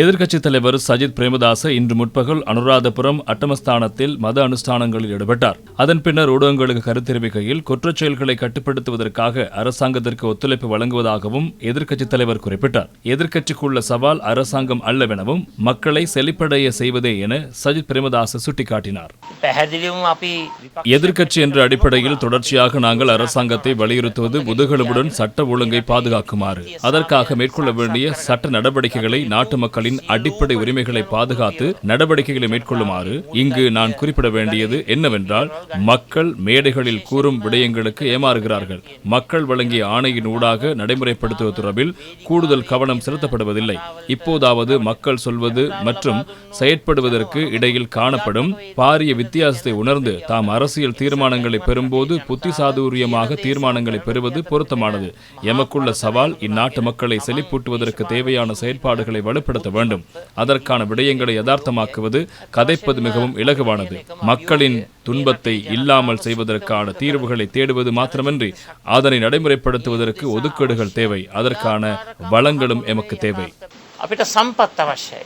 எதிர்க்கட்சித் தலைவர் சஜித் பிரேமதாச இன்று முற்பகல் அனுராதபுரம் அட்டமஸ்தானத்தில் மத அனுஷ்டானங்களில் ஈடுபட்டார். அதன் பின்னர் ஊடகங்களுக்கு கருத்தெரிவிக்கையில் குற்றச் செயல்களை கட்டுப்படுத்துவதற்காக அரசாங்கத்திற்கு ஒத்துழைப்பு வழங்குவதாகவும் எதிர்க்கட்சித் தலைவர் குறிப்பிட்டார். எதிர்க்கட்சிக்குள்ள சவால் அரசாங்கம் அல்லவெனவும் மக்களை செழிப்படைய செய்வதே என சஜித் பிரேமதாச சுட்டிக்காட்டினார். எதிர்க்கட்சி என்ற அடிப்படையில் தொடர்ச்சியாக நாங்கள் அரசாங்கத்தை வலியுறுத்துவது முதுகெலுவுடன் சட்ட ஒழுங்கை பாதுகாக்குமாறு. அதற்காக மேற்கொள்ள வேண்டிய சட்ட நடவடிக்கைகளை நாட்டு மக்கள் மக்களின் அடிப்படை உரிமைகளை பாதுகாத்து நடவடிக்கைகளை மேற்கொள்ளுமாறு இங்கு நான் குறிப்பிட வேண்டியது என்னவென்றால் மக்கள் மேடைகளில் கூறும் விடயங்களுக்கு ஏமாறுகிறார்கள். மக்கள் வழங்கிய ஆணையின் ஊடாக நடைமுறைப்படுத்துவது தொடர்பில் கூடுதல் கவனம் செலுத்தப்படுவதில்லை. இப்போதாவது மக்கள் சொல்வது மற்றும் செயற்படுவதற்கு இடையில் காணப்படும் பாரிய வித்தியாசத்தை உணர்ந்து தாம் அரசியல் தீர்மானங்களை பெறும்போது புத்திசாதுரியமாக தீர்மானங்களை பெறுவது பொருத்தமானது. எமக்குள்ள சவால் இந்நாட்டு மக்களை செழிப்பூட்டுவதற்கு தேவையான செயற்பாடுகளை வலுப்படுத்த செயல்படுத்த வேண்டும். அதற்கான விடயங்களை யதார்த்தமாக்குவது கதைப்பது மிகவும் இலகுவானது. மக்களின் துன்பத்தை இல்லாமல் செய்வதற்கான தீர்வுகளை தேடுவது மாத்திரமின்றி அதனை நடைமுறைப்படுத்துவதற்கு ஒதுக்கீடுகள் தேவை. அதற்கான வளங்களும் எமக்கு தேவை. அப்படி சம்பத் அவசியம்